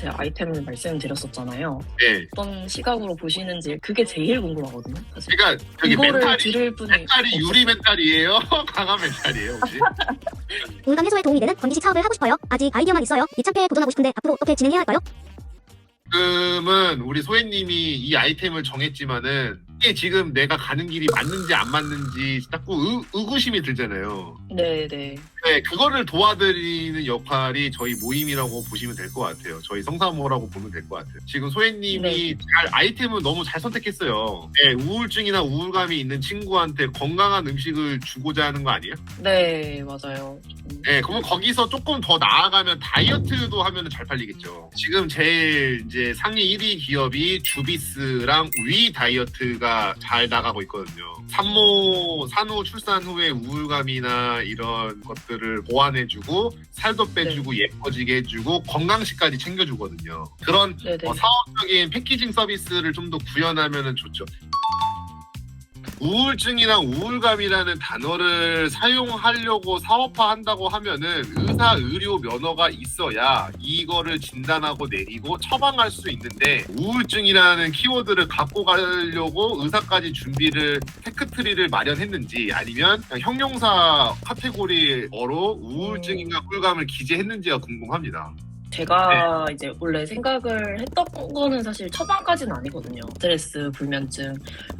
제 아이템을 말씀드렸었잖아요. 네. 어떤 시각으로 보시는지 그게 제일 궁금하거든요. 사실 그러니까 저기 이거를 멘탈이 들을 분이 멘탈이 유리 멘탈이에요? 강한 멘탈이에요 혹시? 우울감 해소에 도움이 되는 건기식 사업을 하고 싶어요. 아직 아이디어만 있어요. 이 참패에 도전하고 싶은데 앞으로 어떻게 진행해야 할까요? 지금은 우리 소혜님이 이 아이템을 정했지만은 이게 지금 내가 가는 길이 맞는지 안 맞는지 자꾸 의, 의구심이 들잖아요. 네 네 네, 그거를 도와드리는 역할이 저희 모임이라고 보시면 될 것 같아요. 저희 성사모라고 보면 될 것 같아요. 지금 소혜님이 네. 잘 아이템을 너무 잘 선택했어요. 네, 우울증이나 우울감이 있는 친구한테 건강한 음식을 주고자 하는 거 아니에요? 네 맞아요. 음, 네, 그러면 거기서 조금 더 나아가면 다이어트도 하면 잘 팔리겠죠. 지금 제일 이제 상위 1위 기업이 주비스랑 위 다이어트가 잘 나가고 있거든요. 산모, 산후 출산 후에 우울감이나 이런 것들을 보완해주고 살도 빼주고 예뻐지게 해주고 건강식까지 챙겨주거든요. 그런 네 네 어, 사업적인 패키징 서비스를 좀 더 구현하면 좋죠. 우울증이랑 우울감이라는 단어를 사용하려고 사업화한다고 하면은 의사 의료 면허가 있어야 이거를 진단하고 내리고 처방할 수 있는데 우울증이라는 키워드를 갖고 가려고 의사까지 준비를 테크트리를 마련했는지 아니면 형용사 카테고리어로 우울증인가 우울감을 기재했는지가 궁금합니다. 제가 네. 이제 원래 생각을 했던 거는 사실 처방까지는 아니거든요. 스트레스, 불면증,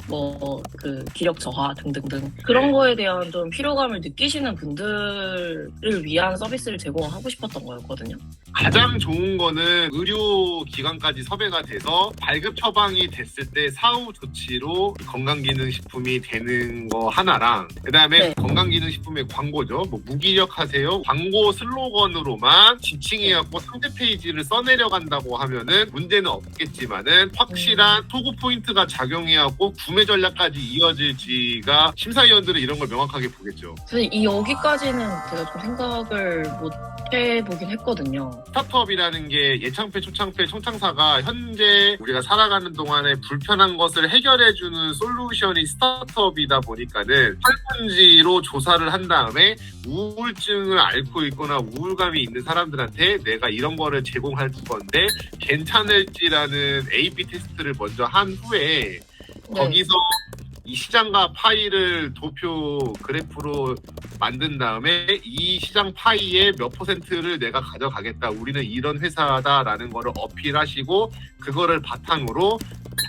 뭐 그 기력 저하 등등등 그런 네. 거에 대한 좀 피로감을 느끼시는 분들을 위한 서비스를 제공하고 싶었던 거였거든요. 가장 좋은 거는 의료기관까지 섭외가 돼서 발급 처방이 됐을 때 사후 조치로 건강기능식품이 되는 거 하나랑 그 다음에 네. 건강기능식품의 광고죠. 뭐 무기력하세요. 광고 슬로건으로만 지칭해갖고 상대 페이지를 써내려간다고 하면은 문제는 없겠지만은 확실한 토구 포인트가 작용해갖고 구매 전략까지 이어질지가 심사위원들은 이런 걸 명확하게 보겠죠. 사실 이 여기까지는 제가 좀 생각을 못 해보긴 했거든요. 스타트업이라는 게 예창패, 초창패, 청창사가 현재 우리가 살아가는 동안에 불편한 것을 해결해주는 솔루션이 스타트업이다 보니까는 설문지로 조사를 한 다음에 우울증을 앓고 있거나 우울감이 있는 사람들한테 내가 이런 거를 제공할 건데 괜찮을지라는 A/B 테스트를 먼저 한 후에 네. 거기서 이 시장과 파이를 도표 그래프로 만든 다음에 이 시장 파이의 몇 퍼센트를 내가 가져가겠다. 우리는 이런 회사다라는 거를 어필하시고 그거를 바탕으로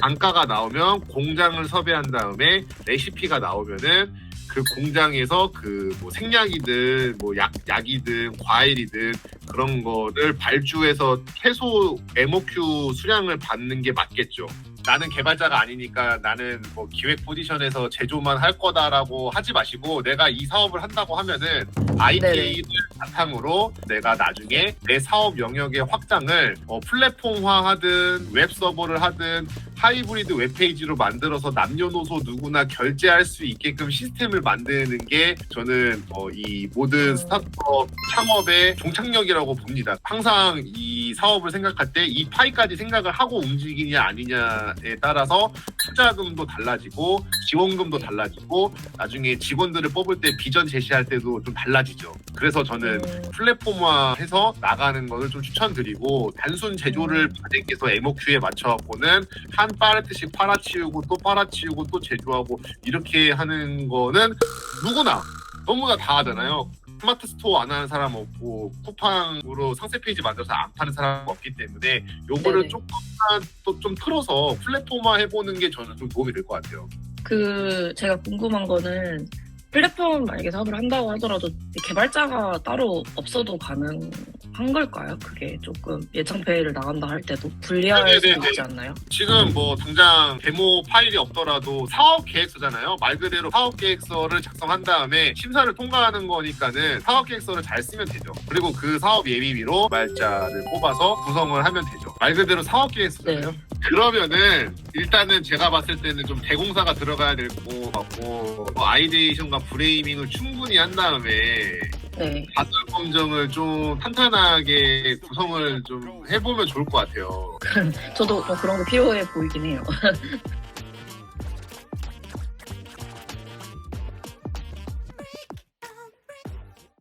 단가가 나오면 공장을 섭외한 다음에 레시피가 나오면은 그 공장에서 그 뭐 생약이든 뭐 약, 약이든 과일이든 그런 거를 발주해서 최소 MOQ 수량을 받는 게 맞겠죠. 나는 개발자가 아니니까 나는 뭐 기획 포지션에서 제조만 할 거다라고 하지 마시고 내가 이 사업을 한다고 하면은 IPA를 바탕으로 내가 나중에 내 사업 영역의 확장을 어, 플랫폼화하든 웹 서버를 하든 하이브리드 웹페이지로 만들어서 남녀노소 누구나 결제할 수 있게끔 시스템을 만드는 게 저는 어, 이 모든 음. 스타트업 창업의 종착역이라고 봅니다. 항상 이 사업을 생각할 때 이 파이까지 생각을 하고 움직이냐 아니냐에 따라서 투자금도 달라지고 지원금도 달라지고 나중에 직원들을 뽑을 때 비전 제시할 때도 좀 달라지죠. 그래서 저는 음, 플랫폼화해서 나가는 것을 좀 추천드리고 단순 제조를 받을게서 MOQ에 맞춰갖고는 한 팔레트씩 팔아치우고 또 팔아치우고 또 제조하고 이렇게 하는 거는 누구나 너무나 다 하잖아요. 스마트 스토어 안 하는 사람 없고 쿠팡으로 상세 페이지 만들어서 안 파는 사람 없기 때문에 요거를 네네. 조금만 또 좀 틀어서 플랫폼화 해보는 게 저는 좀 도움이 될 것 같아요. 그 제가 궁금한 거는 플랫폼 만약에 사업을 한다고 하더라도 개발자가 따로 없어도 가능 한 걸까요? 그게 조금 예창패를 나간다 할 때도 불리할 수 네네네. 있지 않나요? 지금 뭐 당장 데모 파일이 없더라도 사업 계획서잖아요. 말 그대로 사업 계획서를 작성한 다음에 심사를 통과하는 거니까는 사업 계획서를 잘 쓰면 되죠. 그리고 그 사업 예비비로 개발자를 뽑아서 구성을 하면 되죠. 말 그대로 사업 계획서잖아요. 네. 그러면은 일단은 제가 봤을 때는 좀 대공사가 들어가야 될 것 같고 뭐 아이데이션과 브레이밍을 충분히 한 다음에 네. 바닥 검정을 좀 탄탄하게 구성을 좀 해보면 좋을 것 같아요. 저도 뭐 그런 거 필요해 보이긴 해요.